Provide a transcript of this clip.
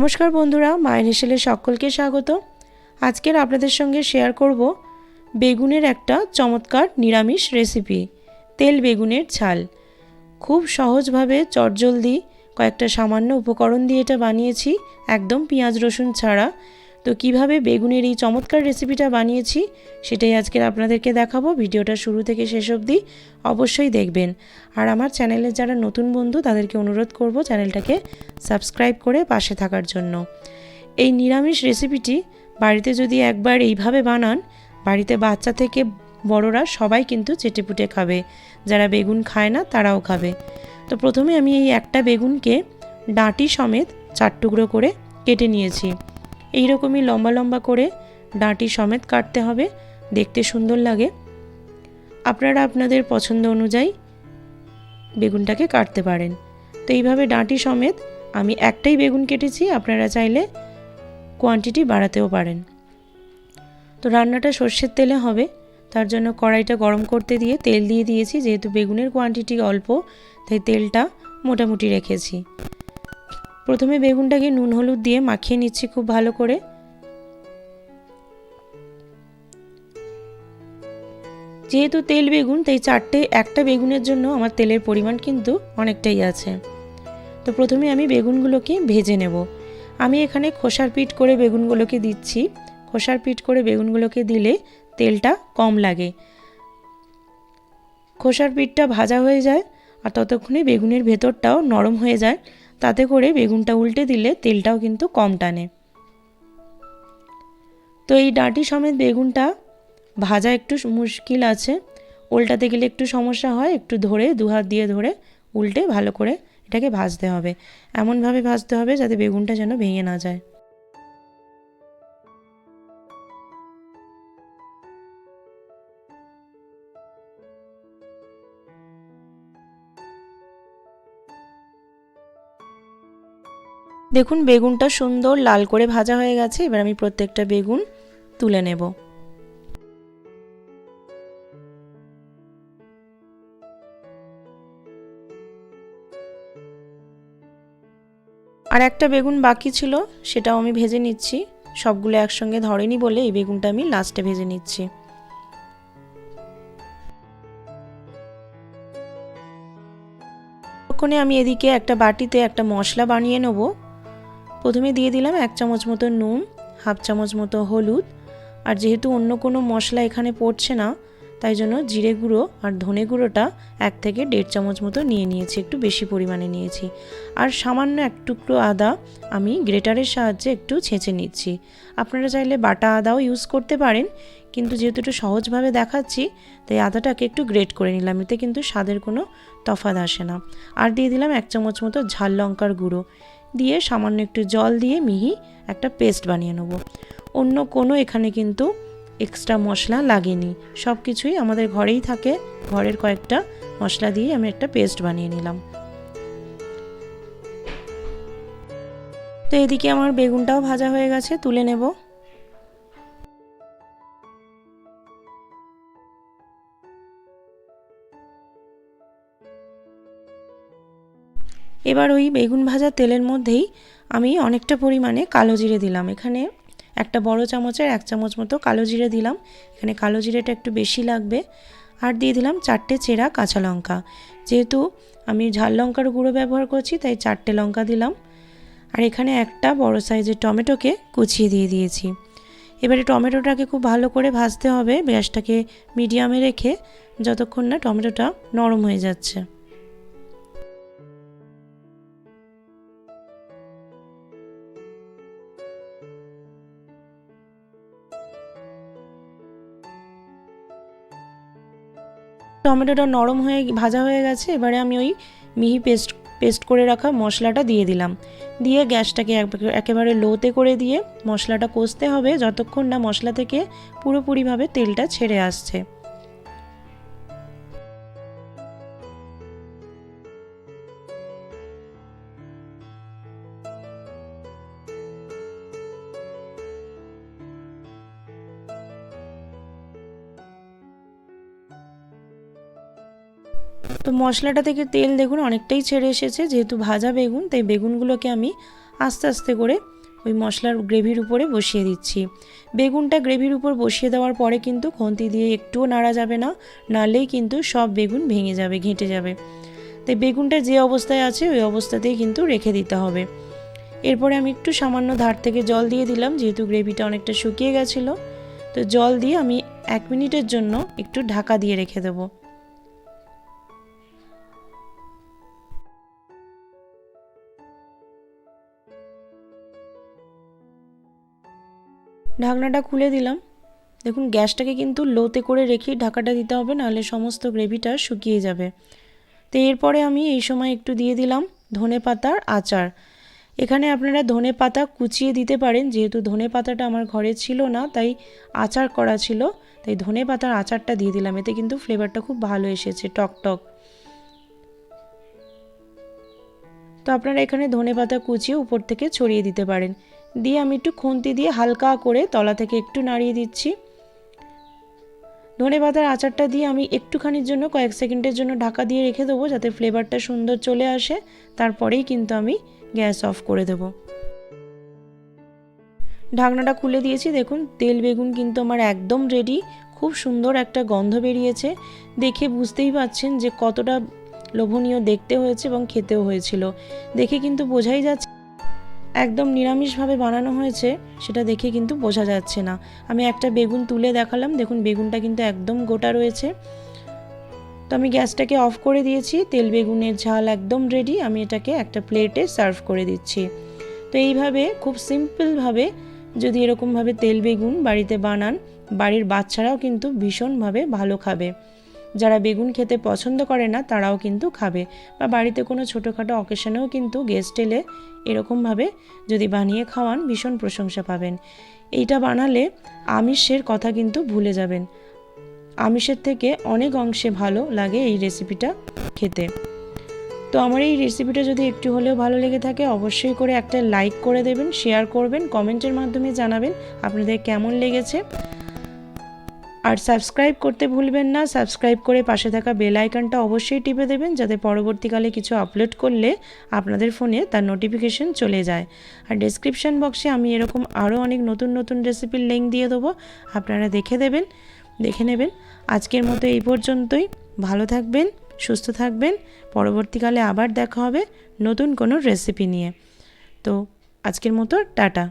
নমস্কার বন্ধুরা, মায়ের সকলকে স্বাগত। আজকের আপনাদের সঙ্গে শেয়ার করব বেগুনের একটা চমৎকার নিরামিষ রেসিপি তেল বেগুনের ছাল খুব সহজভাবে চটজলদি কয়েকটা সামান্য উপকরণ দিয়ে এটা বানিয়েছি, একদম পেঁয়াজ রসুন ছাড়া। তো কীভাবে বেগুনের এই চমৎকার রেসিপিটা বানিয়েছি, সেটাই আজকের আপনাদেরকে দেখাবো। ভিডিওটা শুরু থেকে শেষ অবধি অবশ্যই দেখবেন। আর আমার চ্যানেলের যারা নতুন বন্ধু, তাদেরকে অনুরোধ করব চ্যানেলটাকে সাবস্ক্রাইব করে পাশে থাকার জন্য। এই নিরামিষ রেসিপিটি বাড়িতে যদি একবার এইভাবে বানান, বাড়িতে বাচ্চা থেকে বড়রা সবাই কিন্তু চেটেপুটে খাবে। যারা বেগুন খায় না, তারাও খাবে। তো প্রথমে আমি এই একটা বেগুনকে ডাঁটি সমেত চার টুকরো করে কেটে নিয়েছি। এই রকমই লম্বা লম্বা করে ডাঁটি সমেত কাটতে হবে, দেখতে সুন্দর লাগে। আপনারা আপনাদের পছন্দ অনুযায়ী বেগুনটাকে কাটতে পারেন। তো এইভাবে ডাঁটি সমেত আমি একটাই বেগুন কেটেছি, আপনারা চাইলে কোয়ান্টিটি বাড়াতেও পারেন। তো রান্নাটা সর্ষের তেলে হবে, তার জন্য কড়াইটা গরম করতে দিয়ে তেল দিয়ে দিয়েছি, যেহেতু বেগুনের কোয়ান্টিটি অল্প, তাই তেলটা মোটামুটি রেখেছি। প্রথমে বেগুনটাকে নুন হলুদ দিয়ে মাখিয়ে নিচ্ছি খুব ভালো করে। যেহেতু তেল বেগুন, তাই চারটে, একটা বেগুনের জন্য আমার তেলের পরিমাণ কিন্তু অনেকটাই আছে। তো প্রথমে আমি বেগুনগুলোকে ভেজে নেব। আমি এখানে খোসার পিট করে বেগুনগুলোকে দিচ্ছি। খোসার পিট করে বেগুনগুলোকে দিলে তেলটা কম লাগে। খোসার পিঠটা ভাজা হয়ে যায় আর ততক্ষণে বেগুনের ভেতরটাও নরম হয়ে যায়। তাতে করে বেগুনটা উল্টে দিলে তেলটাও কিন্তু কম টানে। তো এই ডাঁটি সমেত বেগুনটা ভাজা একটু মুশকিল আছে। উল্টাতে গেলে একটু সমস্যা হয়, একটু ধরে, দু হাত দিয়ে ধরে উল্টে ভালো করে এটাকে ভাজতে হবে। এমনভাবে ভাজতে হবে যাতে বেগুনটা যেন ভেঙে না যায়। দেখুন, বেগুনটা সুন্দর লাল করে ভাজা হয়ে গেছে, এবার আমি প্রত্যেকটা বেগুন তুলে নেব। আর একটা বেগুন বাকি ছিল, সেটাও আমি ভেজে নিচ্ছি। সবগুলো একসঙ্গে ধরেনি বলে এই বেগুনটা আমি লাস্টে ভেজে নিচ্ছি। আমি এদিকে একটা বাটিতে একটা মশলা বানিয়ে নেব। প্রথমে দিয়ে দিলাম এক চামচ মতো নুন, হাফ চামচ মতো হলুদ, আর যেহেতু অন্য কোনো মশলা এখানে পড়ছে না, তাই জন্য জিরে গুঁড়ো আর ধনে গুঁড়োটা এক থেকে দেড় চামচ মতো নিয়ে নিয়েছি, একটু বেশি পরিমাণে নিয়েছি। আর সামান্য এক টুকরো আদা আমি গ্রেটারের সাহায্যে একটু ছেঁচে নিচ্ছি। আপনারা চাইলে বাটা আদাও ইউজ করতে পারেন, কিন্তু যেহেতু একটু সহজভাবে দেখাচ্ছি, তাই আদাটাকে একটু গ্রেট করে নিলাম, এতে কিন্তু স্বাদের কোনো তফাৎ আসে না। আর দিয়ে দিলাম এক চামচ মতো ঝাল লঙ্কার গুঁড়ো। দিয়ে সামান্য একটু জল দিয়ে মিহি একটা পেস্ট বানিয়ে নেব। অন্য কোনো এখানে কিন্তু এক্সট্রা মশলা লাগেনি। সব কিছুই আমাদের ঘরেই থাকে। ঘরের কয়েকটা মশলা দিয়ে আমি একটা পেস্ট বানিয়ে নিলাম। তো এদিকে আমার বেগুনটাও ভাজা হয়ে গেছে, তুলে নেব। এবার ওই বেগুন ভাজা তেলের মধ্যেই আমি অনেকটা পরিমাণে কালো জিরে দিলাম। এখানে একটা বড় চামচের এক চামচ মতো কালো জিরে দিলাম। এখানে কালো জিরেটা একটু বেশি লাগবে। আর দিয়ে দিলাম চারটে চেরা কাঁচা লঙ্কা। যেহেতু আমি ঝাল লঙ্কার গুঁড়ো ব্যবহার করছি, তাই চারটে লঙ্কা দিলাম। আর এখানে একটা বড় সাইজের টমেটোকে কুচিয়ে দিয়ে দিয়েছি। এবারে টমেটোটাকে খুব ভালো করে ভাজতে হবে। গ্যাসটাকে মিডিয়ামে রেখে যতক্ষণ না টমেটোটা নরম হয়ে যাচ্ছে। টমেটোটা নরম হয়ে ভাজা হয়ে গেছে, এবারে আমি ওই মিহি পেস্ট পেস্ট করে রাখা মশলাটা দিয়ে দিলাম। দিয়ে গ্যাসটাকে একেবারে লোতে করে দিয়ে মশলাটা কষতে হবে, যতক্ষণ না মশলা থেকে পুরোপুরিভাবে তেলটা ছেড়ে আসছে। তো মশলাটা থেকে তেল দেখুন অনেকটাই ছেড়ে এসেছে। যেহেতু ভাজা বেগুন, তাই বেগুনগুলোকে আমি আস্তে আস্তে করে ওই মশলার গ্রেভির উপরে বসিয়ে দিচ্ছি। বেগুনটা গ্রেভির উপর বসিয়ে দেওয়ার পরে কিন্তু খন্তি দিয়ে একটুও নাড়া যাবে না, নাড়লেই কিন্তু সব বেগুন ভেঙে যাবে, ঘেঁটে যাবে। তাই বেগুনটা যে অবস্থায় আছে, ওই অবস্থাতেই কিন্তু রেখে দিতে হবে। এরপরে আমি একটু সামান্য ধার থেকে জল দিয়ে দিলাম, যেহেতু গ্রেভিটা অনেকটা শুকিয়ে গেছিল। তো জল দিয়ে আমি এক মিনিটের জন্য একটু ঢাকা দিয়ে রেখে দেবো। ঢাকনাটা খুলে দিলাম। দেখুন, গ্যাসটাকে কিন্তু লোতে করে রেখেই ঢাকাটা দিতে হবে, নাহলে সমস্ত গ্রেভিটা শুকিয়ে যাবে। তো এরপরে আমি এই সময় একটু দিয়ে দিলাম ধনে পাতার আচার। এখানে আপনারা ধনে পাতা কুচিয়ে দিতে পারেন, যেহেতু ধনে পাতাটা আমার ঘরে ছিল না, তাই আচার করা ছিল। তাই ধনে পাতার আচারটা দিয়ে দিলাম, এতে কিন্তু ফ্লেভারটা খুব ভালো এসেছে, টক টক। তো আপনারা এখানে ধনে পাতা কুচিয়ে উপর থেকে ছড়িয়ে দিতে পারেন। দিয়ে আমি একটু খুন্তি দিয়ে হালকা করে তলা থেকে একটু নাড়িয়ে দিচ্ছি। ধনে পাতার আচারটা দিয়ে আমি একটুখানির জন্য কয়েক সেকেন্ডের জন্য ঢাকা দিয়ে রেখে দেবো যাতে ফ্লেভারটা সুন্দর চলে আসে। তারপরেই কিন্তু আমি গ্যাস অফ করে দেবো। ঢাকনাটা খুলে দিয়েছি। দেখুন, তেল বেগুন কিন্তু আমার একদম রেডি খুব সুন্দর একটা গন্ধ বেরিয়েছে। দেখে বুঝতেই পাচ্ছেন যে কতটা লোভনীয় দেখতে হয়েছে এবং খেতেও হয়েছিল। দেখে কিন্তু বোঝাই যাচ্ছে একদম নিরামিষভাবে বানানো হয়েছে, সেটা দেখে কিন্তু বোঝা যাচ্ছে না। আমি একটা বেগুন তুলে দেখালাম, দেখুন বেগুনটা কিন্তু একদম গোটা রয়েছে। তো আমি গ্যাসটাকে অফ করে দিয়েছি, তেল বেগুনের ঝাল একদম রেডি আমি এটাকে একটা প্লেটে সার্ভ করে দিচ্ছি। তো এইভাবে খুব সিম্পলভাবে যদি এরকমভাবে তেল বেগুন বাড়িতে বানান, বাড়ির বাচ্চারাও কিন্তু ভীষণভাবে ভালো খাবে। যারা বেগুন খেতে পছন্দ করে না, তারাও কিন্তু খাবে। বা বাড়িতে কোনো ছোটোখাটো অকেশনেও কিন্তু গেস্ট এলে এরকমভাবে যদি বানিয়ে খাওয়ান, ভীষণ প্রশংসা পাবেন। এইটা বানালে আমিষের কথা কিন্তু ভুলে যাবেন। আমিষের থেকে অনেক অংশে ভালো লাগে এই রেসিপিটা খেতে। তো আমার এই রেসিপিটা যদি একটু হলেও ভালো লেগে থাকে, অবশ্যই করে একটা লাইক করে দেবেন শেয়ার করবেন কমেন্টের মাধ্যমে জানাবেন আপনাদের কেমন লেগেছে। আর সাবস্ক্রাইব করতে ভুলবেন না, সাবস্ক্রাইব করে পাশে থাকা বেল আইকনটা অবশ্যই টিপে দেবেন যাতে পরবর্তীকালে কিছু আপলোড করলে আপনাদের ফোনে তার নোটিফিকেশন চলে যায়। আর ডেসক্রিপশান বক্সে আমি এরকম আরও অনেক নতুন নতুন রেসিপির লিঙ্ক দিয়ে দেবো, আপনারা দেখে দেবেন, দেখে নেবেন। আজকের মতো এই পর্যন্তই। ভালো থাকবেন, সুস্থ থাকবেন। পরবর্তীকালে আবার দেখা হবে নতুন কোনো রেসিপি নিয়ে। তো আজকের মতো, টাটা।